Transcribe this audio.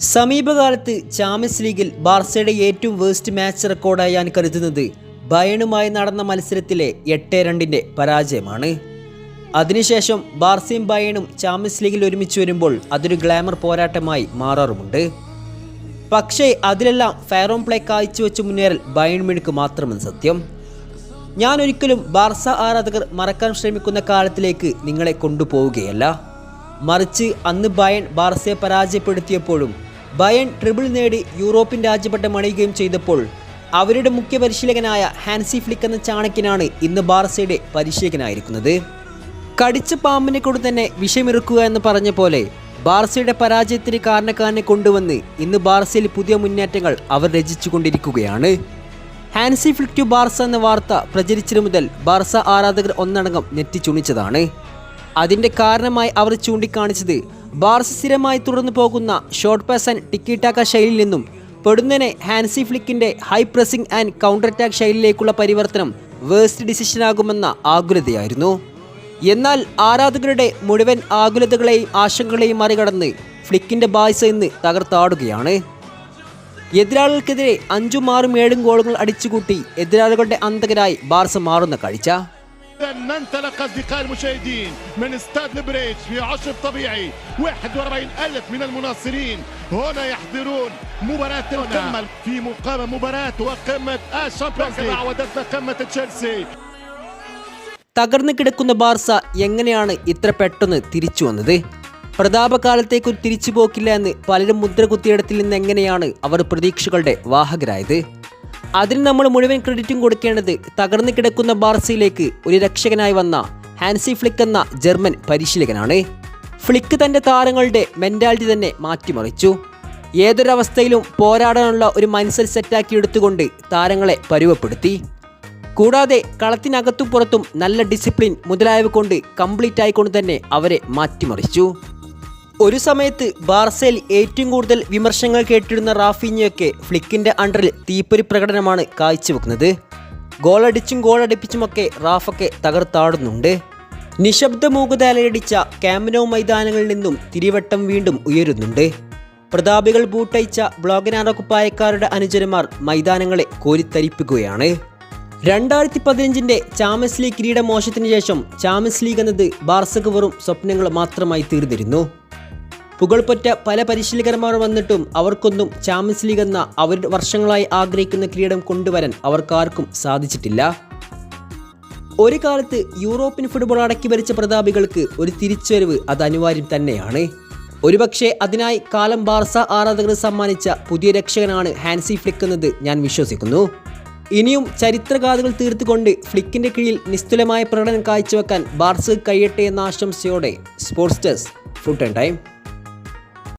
സമീപകാലത്ത് ചാമ്പ്യൻസ് ലീഗിൽ ബാർസയുടെ ഏറ്റവും വേസ്റ്റ് മാച്ച് റെക്കോർഡായി ഞാൻ കരുതുന്നത് ബയണുമായി നടന്ന മത്സരത്തിലെ എട്ട് രണ്ടിന്റെ പരാജയമാണ്. അതിനുശേഷം ബാർസയും ബയണും ചാമ്പ്യൻസ് ലീഗിൽ ഒരുമിച്ച് വരുമ്പോൾ അതൊരു ഗ്ലാമർ പോരാട്ടമായി മാറാറുമുണ്ട്. പക്ഷേ അതിലെല്ലാം ഫയറോം പ്ലേ കാഴ്ചവെച്ച് മുന്നേറൽ ബയൺ മിണിക്ക് മാത്രമെന്ന് സത്യം. ഞാൻ ഒരിക്കലും ബാർസ ആരാധകർ മറക്കാൻ ശ്രമിക്കുന്ന കാലത്തിലേക്ക് നിങ്ങളെ കൊണ്ടുപോവുകയല്ല. മറിച്ച് അന്ന് ബയൺ ബാർസയെ പരാജയപ്പെടുത്തിയപ്പോഴും ബയൺ ട്രിബിൾ നേടി യൂറോപ്യൻ രാജ്യപട്ടം അണിയുകയും ചെയ്തപ്പോൾ അവരുടെ മുഖ്യ പരിശീലകനായ ഹാൻസി ഫ്ലിക്ക് എന്ന ചാണക്കിനാണ് ഇന്ന് ബാർസയുടെ പരിശീലകനായിരിക്കുന്നത്. കടിച്ച പാമ്പിനെ കൊണ്ട് തന്നെ വിഷമിറുക്കുക എന്ന് പറഞ്ഞ പോലെ ബാർസയുടെ പരാജയത്തിന് കാരണക്കാരനെ കൊണ്ടുവന്ന് ഇന്ന് ബാർസയിൽ പുതിയ മുന്നേറ്റങ്ങൾ അവർ രചിച്ചുകൊണ്ടിരിക്കുകയാണ്. ഹാൻസി ഫ്ലിക് ടു ബാർസ എന്ന വാർത്ത പ്രചരിച്ചതു മുതൽ ബാർസ ആരാധകർ ഒന്നടങ്കം നെറ്റിച്ചുണിച്ചതാണ്. അതിന്റെ കാരണമായി അവർ ചൂണ്ടിക്കാണിച്ചത്. ബാർസ സ്ഥിരമായി തുടർന്നു പോകുന്ന ഷോർട്ട് പാസ് ആൻഡ് ടിക്കിടാക്ക ശൈലിയിൽ നിന്നും പെടുന്നനെ Hansi ഫ്ലിക്കിന്റെ high pressing and counter attack ശൈലിയിലേക്കുള്ള പരിവർത്തനം വേസ്റ്റ് ഡിസിഷനാകുമെന്ന ആകുലതയായിരുന്നു. എന്നാൽ ആരാധകരുടെ മുഴുവൻ ആകുലതകളെയും ആശങ്കകളെയും മറികടന്ന് ഫ്ലിക്കിന്റെ ബായ്സ ഇന്ന് തകർത്താടുകയാണ്. എതിരാളികൾക്കെതിരെ അഞ്ചും ആറും ഏഴും ഗോളുകൾ അടിച്ചുകൂട്ടി എതിരാളികളുടെ അന്തകരായി ബാർസ മാറുന്ന കാഴ്ച. ننطلق أصدقاء المشاهدين من استاد البريتش في عشب طبيعي 41 ألف من المناصرين هنا يحضرون مباراة القمة في مقامة مباراة وقمة الشامبيونز ليج عودتنا قمة تشيلسي തകർന്നു കിടക്കുന്ന ബാർസ എങ്ങനെയാണ് ഇത്ര പെട്ടെന്ന് തിരിച്ചു വന്നത് പ്രതാപകാലത്തേക്ക് ഒരു തിരിച്ചുപോക്കില്ല എന്ന് പലരും മുദ്ര കുത്തിയിടത്തിൽ നിന്ന് എങ്ങനെയാണ് അവർ പ്രതീക്ഷകളുടെ വാഹകരായത് അതിന് നമ്മൾ മുഴുവൻ ക്രെഡിറ്റും കൊടുക്കേണ്ടത് തകർന്നു കിടക്കുന്ന ബാർസയിലേക്ക് ഒരു രക്ഷകനായി വന്ന ഹാൻസി ഫ്ലിക്ക് എന്ന ജർമ്മൻ പരിശീലകനാണ്. ഫ്ലിക്ക് തന്റെ താരങ്ങളുടെ മെന്റാലിറ്റി തന്നെ മാറ്റിമറിച്ചു. ഏതൊരവസ്ഥയിലും പോരാടാനുള്ള ഒരു മനസ്സിൽ സെറ്റാക്കി എടുത്തുകൊണ്ട് താരങ്ങളെ പരുവപ്പെടുത്തി. കൂടാതെ കളത്തിനകത്തും പുറത്തും നല്ല ഡിസിപ്ലിൻ മുതലായവ കൊണ്ട് കംപ്ലീറ്റ് ആയിക്കൊണ്ട് തന്നെ അവരെ മാറ്റിമറിച്ചു. ഒരു സമയത്ത് ബാർസയിൽ ഏറ്റവും കൂടുതൽ വിമർശനങ്ങൾ കേട്ടിരുന്ന റാഫിഞ്ഞയൊക്കെ ഫ്ലിക്കിന്റെ അണ്ടറിൽ തീപ്പൊരി പ്രകടനമാണ് കാഴ്ചവെക്കുന്നത്. ഗോളടിച്ചും ഗോളടിപ്പിച്ചുമൊക്കെ റാഫൊക്കെ തകർത്താടുന്നുണ്ട്. നിശബ്ദ മൂകുതാലയടിച്ച ക്യാമനോ മൈതാനങ്ങളിൽ നിന്നും തിരിവട്ടം വീണ്ടും ഉയരുന്നുണ്ട്. പ്രതാപികൾ ബൂട്ടയിച്ച ബ്ലോഗനാറ കുപ്പായക്കാരുടെ അനുചരന്മാർ മൈതാനങ്ങളെ കോരിത്തരിപ്പിക്കുകയാണ്. രണ്ടായിരത്തി പതിനഞ്ചിന്റെ ചാമ്പ്യൻസ് ലീഗ് കിരീടമോശത്തിന് ശേഷം ചാമ്പ്യൻസ് ലീഗ് എന്നത് ബാർസക്ക് വെറും സ്വപ്നങ്ങൾ മാത്രമായി തീർന്നിരുന്നു. പുകൾപ്പൊറ്റ പല പരിശീലകന്മാർ വന്നിട്ടും അവർക്കൊന്നും ചാമ്പ്യൻസ് ലീഗ് എന്ന അവർ വർഷങ്ങളായി ആഗ്രഹിക്കുന്ന കിരീടം കൊണ്ടുവരാൻ അവർക്കാർക്കും സാധിച്ചിട്ടില്ല. ഒരു കാലത്ത് യൂറോപ്യൻ ഫുട്ബോൾ അടക്കി ഭരിച്ച പ്രതാപികൾക്ക് ഒരു തിരിച്ചുവരവ് അത് അനിവാര്യം തന്നെയാണ്. ഒരുപക്ഷെ അതിനായി കാലം ബാർസ ആരാധകർ സമ്മാനിച്ച പുതിയ രക്ഷകനാണ് ഹാൻസി ഫ്ലിക്ക് എന്നത് ഞാൻ വിശ്വസിക്കുന്നു. ഇനിയും ചരിത്രഗാഥകൾ തീർത്തുകൊണ്ട് ഫ്ലിക്കിന്റെ കീഴിൽ നിസ്തുലമായ പ്രകടനം കാഴ്ചവെക്കാൻ ബാർസ കഴിയട്ടെ എന്ന ആശംസയോടെ sports desk food and time.